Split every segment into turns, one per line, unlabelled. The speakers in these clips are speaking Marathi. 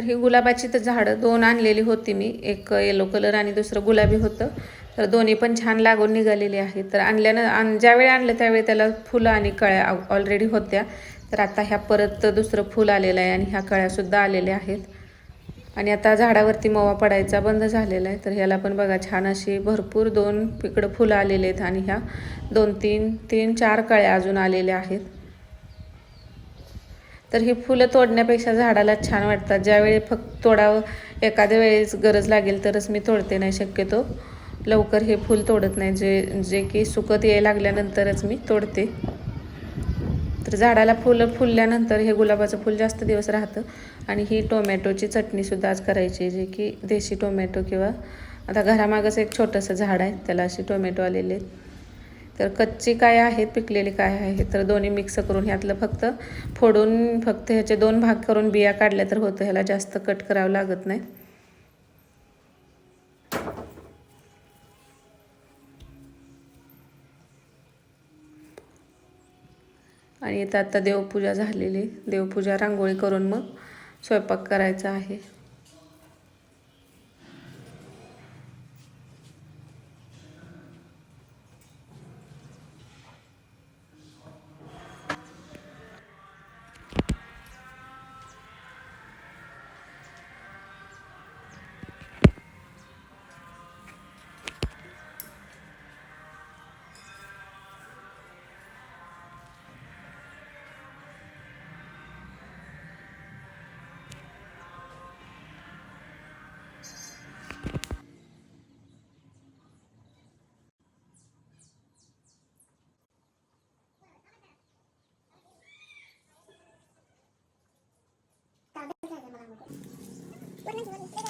तर ही गुलाबाची तर झाडं दोन आणलेली होती मी. एक येलो कलर आणि दुसरं गुलाबी होतं. तर दोन्ही पण छान लागून निघालेली आहेत. तर आणल्यानं आण ज्यावेळी आणलं त्यावेळी त्याला फुलं आणि कळ्या ऑलरेडी होत्या. तर आता ह्या परत दुसरं फुल आलेलं आहे आणि ह्या कळ्यासुद्धा आलेल्या आहेत. आणि आता झाडावरती मवा पडायचा बंद झालेला आहे. तर ह्याला पण बघा छान अशी भरपूर दोन इकडं फुलं आलेले आहेत आणि ह्या दोन तीन तीन चार कळ्या अजून आलेल्या आहेत. तर ही फुलं तोडण्यापेक्षा झाडाला छान वाटतात. ज्यावेळी फक्त तोडावं एखाद्या वेळेस गरज लागेल तरच मी तोडते नाही शक्यतो. लवकर हे फूल तोडत नाही. जे जे की सुकत यायला लागल्यानंतरच मी तोडते. तर झाडाला फुलं फुलल्यानंतर हे गुलाबाचं फूल जास्त दिवस राहतं. आणि ही टोमॅटोची चटणीसुद्धा आज करायची जे की देशी टोमॅटो किंवा आता घरामागंच एक छोटंसं झाड आहे त्याला अशी टोमॅटो आलेले आहेत. तर कच्ची काय आहेत पिकलेली काय आहे तर दोन्ही मिक्स करून ह्यातलं फक्त फोडून फक्त ह्याचे दोन भाग करून बिया काढल्या तर होतं ह्याला जास्त कट करावं लागत नाही. आणि इथं आता देवपूजा झालेली देवपूजा रांगोळी करून मग स्वयंपाक करायचा आहे. Thank you.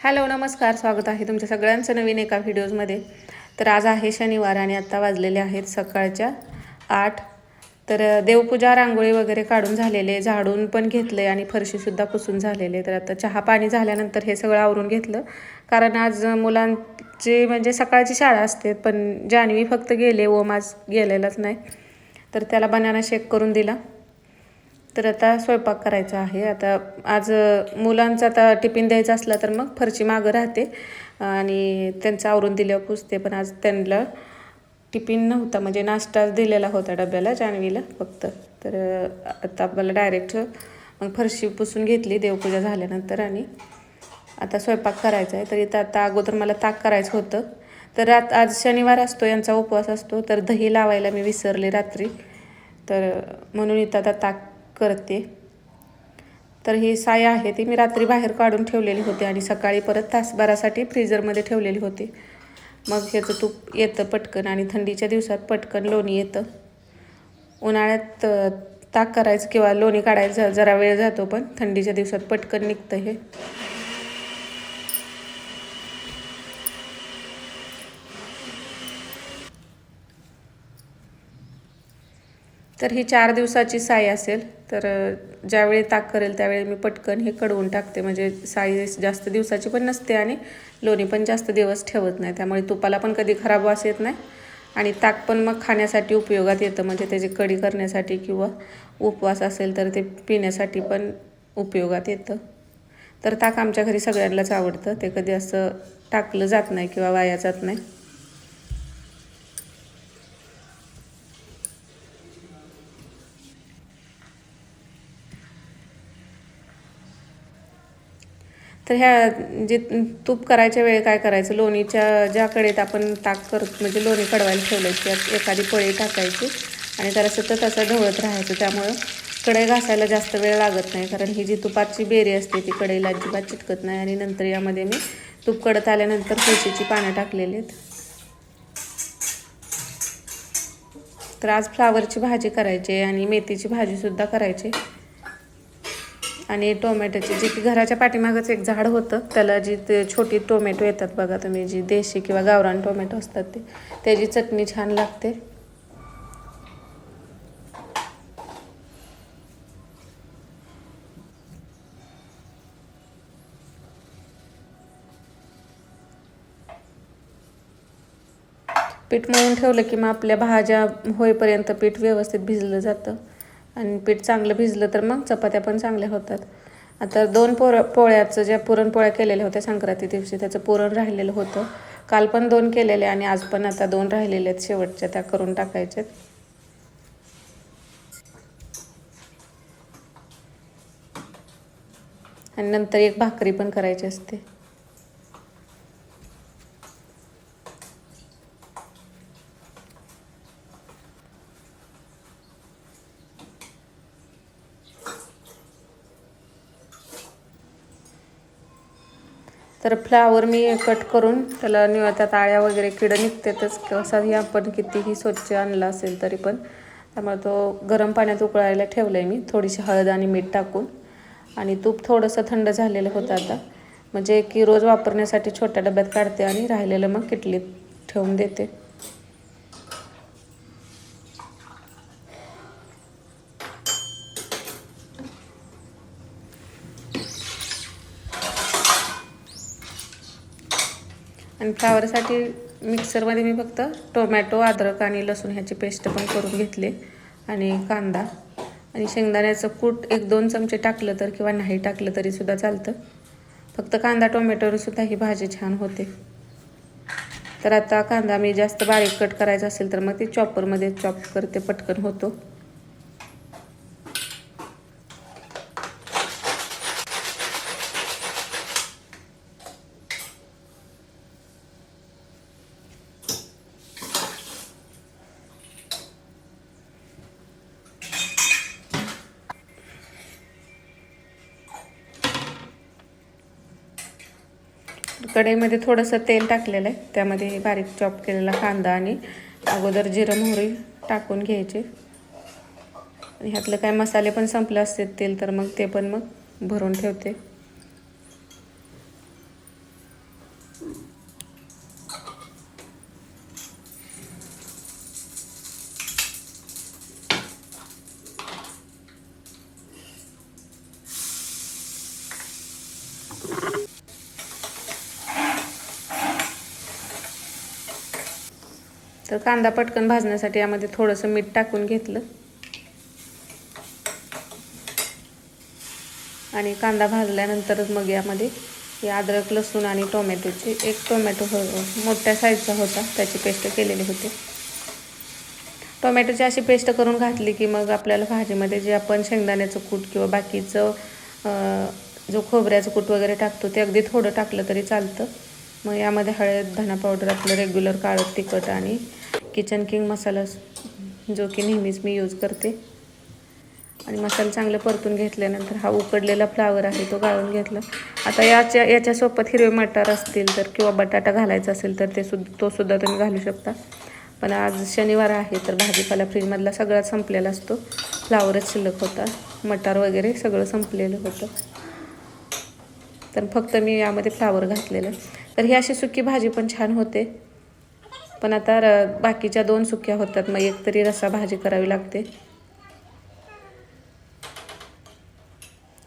हॅलो नमस्कार स्वागत आहे तुमच्या सगळ्यांचं नवीन एका व्हिडिओजमध्ये. तर आज आहे शनिवार आणि आत्ता वाजलेले आहेत सकाळच्या आठ. तर देवपूजा रांगोळी वगैरे काढून झालेले झाडून पण घेतले आणि फरशीसुद्धा पुसून झालेले. तर आता चहा पाणी झाल्यानंतर हे सगळं आवरून घेतलं. कारण आज मुलांची म्हणजे सकाळची शाळा असते पण जान्हवी फक्त गेले ओम आज गेलेलाच नाही. तर त्याला बनाना शेक करून दिला. तर आता स्वयंपाक करायचा आहे. आता आज मुलांचा आता टिफिन द्यायचा असला तर मग फरची मागं राहते. आणि त्यांचं आवरून दिल्यावर पुसते. पण आज त्यांना टिफिन नव्हता. म्हणजे नाश्ता दिलेला होता डब्याला जान्हवीला फक्त. तर आता आपल्याला डायरेक्ट मग फरशी पुसून घेतली देवपूजा झाल्यानंतर आणि आता स्वयंपाक करायचा आहे. तर इथं आता अगोदर मला ताक करायचं होतं. तर रात आज शनिवार असतो यांचा उपवास असतो. तर दही लावायला मी विसरले रात्री. तर म्हणून इथं आता ताक करते. तर ही साय आहे ती मी रात्री बाहेर काढून ठेवलेली होती आणि सकाळी परत तासभरासाठी फ्रीजरमध्ये ठेवलेली होती. मग ह्याचं तूप येतं पटकन आणि थंडीच्या दिवसात पटकन लोणी येतं. उन्हाळ्यात ताक करायचं किंवा लोणी काढायचं जरा वेळ जातो पण थंडीच्या दिवसात पटकन निघतं हे. तर ही चार दिवसाची साई असेल तर ज्यावेळी ताक करेल त्यावेळी मी पटकन हे कडवून टाकते. म्हणजे साई जास्त दिवसाची पण नसते आणि लोणी पण जास्त दिवस ठेवत नाही. त्यामुळे तुपाला पण कधी खराब वास येत नाही आणि ताक पण मग खाण्यासाठी उपयोगात येतं. म्हणजे त्याची कढी करण्यासाठी किंवा उपवास असेल तर ते पिण्यासाठी पण उपयोगात येतं. तर ताक आमच्या घरी सगळ्यांनाच आवडतं. ते कधी असं टाकलं जात नाही किंवा वाया जात नाही. तर ह्या जे तूप करायच्या वेळी काय करायचं? लोणीच्या ज्या कडेत आपण ताक करत म्हणजे लोणी कडवायला ठेवलं एखादी पळी टाकायची आणि त्याला सतत असं ढवळत राहायचं. त्यामुळं कढई घासायला जास्त वेळ लागत नाही कारण ही जी तुपाची बेरी असते ती कढईला अजिबात चिटकत नाही आणि नंतर यामध्ये मी तूप कडत आल्यानंतर तुळशीची पानं टाकलेली आहेत. तर आज फ्लावरची भाजी करायची आहे आणि मेथीची भाजीसुद्धा करायची आणि टोमॅटोची जे की घराच्या पाठीमागच एक झाड होतं त्याला जी ते छोटी टोमॅटो येतात बघा तुम्ही जी देशी किंवा गावरान टोमॅटो असतात ते त्याची चटणी छान लागते. पीठ मळून ठेवलं की मग आपल्या भाज्या होईपर्यंत पीठ व्यवस्थित भिजलं जातं. आणि पीठ चांगलं भिजलं तर मग चपात्या पण चांगल्या होतात. आता दोन पोर पोळ्याचं ज्या पुरणपोळ्या केलेल्या होत्या संक्रांती दिवशी त्याचं पुरण राहिलेलं होतं. काल पण दोन केलेले आणि आज पण आता दोन राहिलेले आहेत शेवटच्या त्या करून टाकायच्यात आणि नंतर एक भाकरी पण करायची असते. तर फ्लावर मी कट करून त्याला निवळत्या ताळ्या वगैरे किडं निघतातच. कसाही आपण कितीही स्वच्छ आणला असेल तरी पण त्यामुळे तो गरम पाण्यात उकळायला ठेवलं आहे मी. थोडीशी हळद आणि मीठ टाकून. आणि तूप थोडंसं थंड झालेलं होतं आता. म्हणजे की रोज वापरण्यासाठी छोट्या डब्यात काढते आणि राहिलेलं मग किटलीत ठेवून देते. आणि फ्लावरसाठी मिक्सरमध्ये मी फक्त टोमॅटो अद्रक आणि लसूण ह्याची पेस्ट पण करून घेतले आणि कांदा आणि शेंगदाण्याचं कूट एक दोन चमचे टाकलं तर किंवा नाही टाकलं तरीसुद्धा चालतं. फक्त कांदा टोमॅटोवरसुद्धा ही भाजी छान होते. तर आता कांदा मी जास्त बारीक कट करायचा असेल तर मग ते चॉपरमध्ये चॉप करते पटकन होतो. कढईमध्ये थोडंसं तेल टाकलेलं आहे. त्यामध्ये बारीक चॉप केलेला कांदा आणि अगोदर जिरं मोहरी टाकून घ्यायचे. ह्यातलं काय मसाले पण संपले असतील तेल तर मग ते पण मग भरून ठेवते. तर कांदा पटकन भाजण्यासाठी यामध्ये थोडंसं मीठ टाकून घेतलं. आणि कांदा भाजल्यानंतरच मग यामध्ये हे अद्रक लसूण आणि टोमॅटोची एक टोमॅटो हो मोठ्या साईजचा होता त्याची पेस्ट केलेली होती. टोमॅटोची अशी पेस्ट करून घातली की मग आपल्याला भाजीमध्ये जे आपण शेंगदाण्याचं कूट किंवा बाकीचं जो खोबऱ्याचं कूट वगैरे टाकतो ते अगदी थोडं टाकलं तरी चालतं. मग यामध्ये हळद धना पावडर आपलं रेग्युलर काळं तिखट आणि किचन किंग मसाला जो की नेहमीच मी यूज करते. आणि मसाला चांगला परतून घेतल्यानंतर हा उकडलेला फ्लावर आहे तो गाळून घेतला. आता याच्या याच्यासोबत हिरवे मटार असतील तर किंवा बटाटा घालायचा असेल तर ते सुद्धा तो सुद्धा तुम्ही घालू शकता. पण आज शनिवार आहे तर भाजीपाला फ्रीजमधला सगळा संपलेला असतो. फ्लावरच शिल्लक होता. मटार वगैरे सगळं संपलेलं होतं. तर फक्त मी यामध्ये फ्लावर घातलेलं. तर ही अशी सुकी भाजी पण छान होते. पण आता र बाकीच्या दोन सुक्या होतात. मग एक तरी रसा भाजी करावी लागते.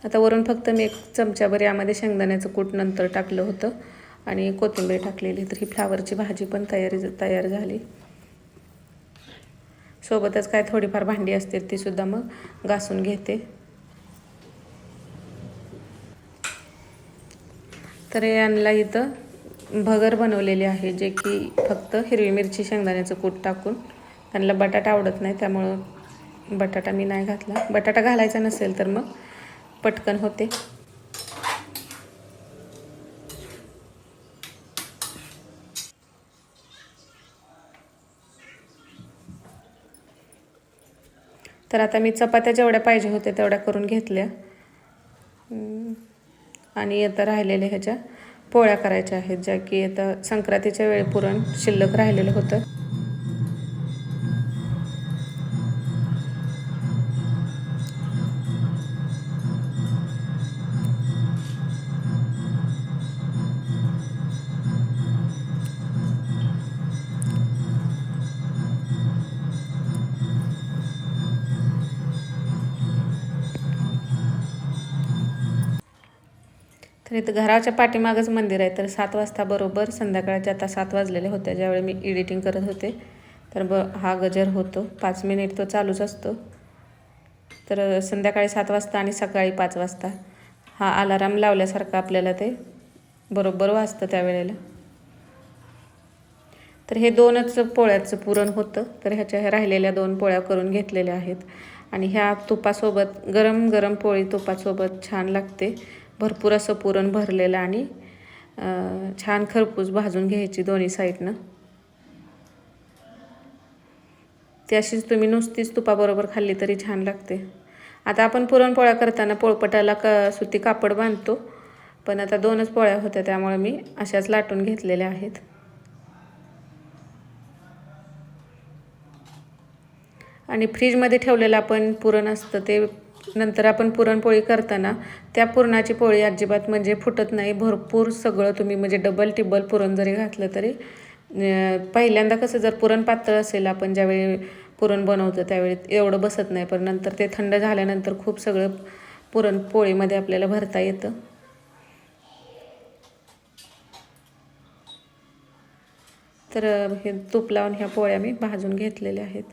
आता वरून फक्त मी एक चमच्याभर यामध्ये शेंगदाण्याचं कूट नंतर टाकलं होतं. आणि कोथिंबीर टाकलेली. तर ही फ्लावरची भाजी पण तयारी तयार झाली. सोबतच काय थोडीफार भांडी असतील तीसुद्धा मग घासून घेते. तर यांना इथं. भगर बनवलेले आहे जे की फक्त हिरवी मिरची शेंगदाण्याचं कूट टाकून त्यांना बटाटा आवडत नाही त्यामुळं बटाटा मी नाही घातला. बटाटा घालायचा नसेल तर मग पटकन होते. तर आता मी चपात्या जेवढ्या पाहिजे होत्या तेवढ्या करून घेतल्या. आणि आता राहिलेल्या ह्याच्या पोळ्या करायच्या आहेत ज्या की आता संक्रांतीच्या वेळी पुरण शिल्लक राहिलेलं होतं. इथं घराच्या पाठीमागच मंदिर आहे. तर सात वाजता बरोबर संध्याकाळच्या आता सात वाजलेले होते. ज्यावेळी मी एडिटिंग करत होते. तर ब हा गजर होतो. पाच मिनिट तो चालूच असतो. तर संध्याकाळी सात वाजता आणि सकाळी पाच वाजता हा अलाराम लावल्यासारखं आपल्याला ते बरोबर वाजतं त्यावेळेला. तर हे दोनच पोळ्याचं पुरण होतं. तर ह्याच्या ह्या राहिलेल्या दोन पोळ्या करून घेतलेल्या आहेत. आणि ह्या तुपासोबत गरम गरम पोळी तुपासोबत छान लागते. भरपूर असं पुरण भरलेलं आणि छान खरपूस भाजून घ्यायची दोन्ही साईडनं. ती अशीच तुम्ही नुसतीच तुपाबरोबर खाल्ली तरी छान लागते. आता आपण पुरणपोळ्या करताना पोळपटाला क सुती कापड बांधतो पण आता दोनच पोळ्या होत्या त्यामुळे मी अशाच लाटून घेतलेल्या आहेत. आणि फ्रीजमध्ये ठेवलेलं आपण पुरण असतं ते नंतर आपण पुरणपोळी करताना त्या पुरणाची पोळी अजिबात म्हणजे फुटत नाही. भरपूर सगळं तुम्ही म्हणजे डबल टिबल पुरण जरी घातलं तरी पहिल्यांदा कसं जर पुरण पातळ असेल आपण ज्यावेळी पुरण बनवतो त्यावेळी एवढं बसत नाही. पण नंतर ते थंड झाल्यानंतर खूप सगळं पुरणपोळीमध्ये आपल्याला भरता येतं. तर हे तूप लावून ह्या पोळ्या मी भाजून घेतलेल्या आहेत.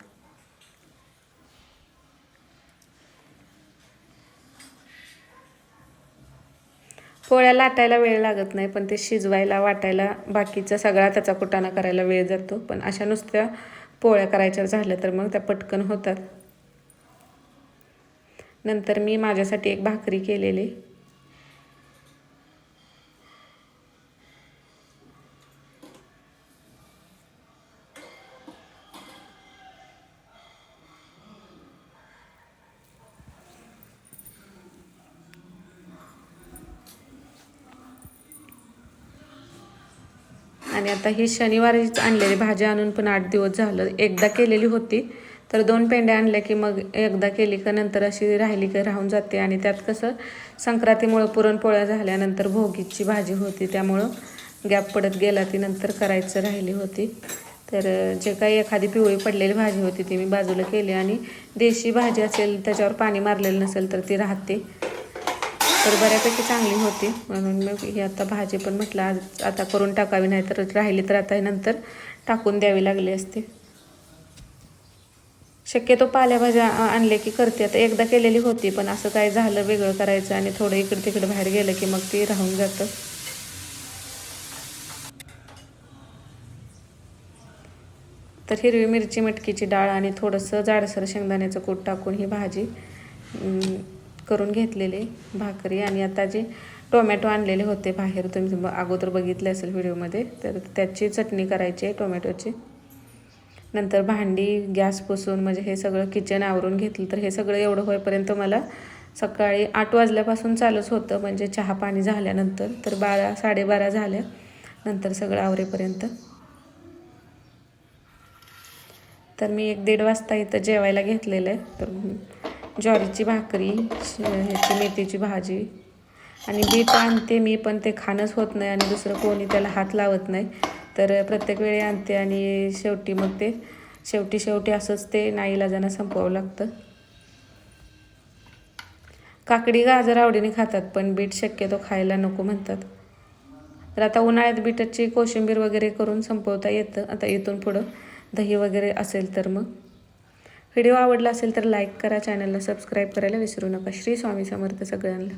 पोळ्या लाटायला वेळ लागत नाही पण ते शिजवायला वाटायला बाकीचा सगळा त्याचा कुटाणा करायला वेळ जातो. पण अशा नुसत्या पोळ्या करायच्या झाल्या तर मग त्या पटकन होतात. नंतर मी माझ्यासाठी एक भाकरी केलेली. आणि आता ही शनिवारीच आणलेली भाजी आणून पण आठ दिवस झालं. एकदा केलेली होती तर दोन पेंड्या आणल्या की मग एकदा केली का नंतर अशी राहिली का राहून जाते. आणि त्यात कसं संक्रांतीमुळं पुरणपोळ्या झाल्यानंतर भोगीची भाजी होती त्यामुळं गॅप पडत गेला ती नंतर करायचं राहिली होती. तर जे काही एखादी पिवळी पडलेली भाजी होती ती मी बाजूला केली. आणि देशी भाजी असेल त्याच्यावर पाणी मारलेलं नसेल तर ती राहते. तर बऱ्यापैकी चांगली होती. म्हणून मग ही आता भाजी पण म्हटलं आज आता करून टाकावी नाही तर राहिली तर आता नंतर टाकून द्यावी लागली असते. शक्यतो पालेभाज्या आणले की करते. आता एकदा केलेली होती पण असं काय झालं वेगळं करायचं आणि थोडं इकडे तिकडे बाहेर गेलं की मग ती राहून जातं. तर हिरवी मिरची मटकीची डाळ आणि थोडंसं जाडसर शेंगदाण्याचं कूट टाकून ही भाजी करून घेतलेले भाकरी आणि आता जे टोमॅटो आणलेले होते बाहेर तुम्ही अगोदर बघितले असेल व्हिडिओमध्ये तर त्याची चटणी करायची आहे टोमॅटोची. नंतर भांडी गॅस पुसून म्हणजे हे सगळं किचन आवरून घेतलं तर हे सगळं एवढं होईपर्यंत मला सकाळी आठ वाजल्यापासून चालूच होतं म्हणजे चहा पाणी झाल्यानंतर तर बारा साडेबारा झाल्या नंतर सगळं आवरेपर्यंत. तर मी एक दीड वाजता इथं जेवायला घेतलेलं आहे तर ज्वारीची भाकरी ह्याची मेथीची भाजी. आणि बीट आणते मी पण ते खाणंच होत नाही आणि दुसरं कोणी त्याला हात लावत नाही. तर प्रत्येक वेळी आणते आणि शेवटी मग ते शेवटी शेवटी असंच ते नाईलाजानं संपवावं लागतं. काकडी गाजर आवडीने खातात पण बीट शक्यतो खायला नको म्हणतात. तर आता उन्हाळ्यात बीटाची कोशिंबीर वगैरे करून संपवता येतं. आता इथून पुढं दही वगैरे असेल तर मग. व्हिडिओ आवडला असेल तर लाईक करा चॅनलला सबस्क्राईब करायला विसरू नका. श्री स्वामी समर्थ सगळ्यांना.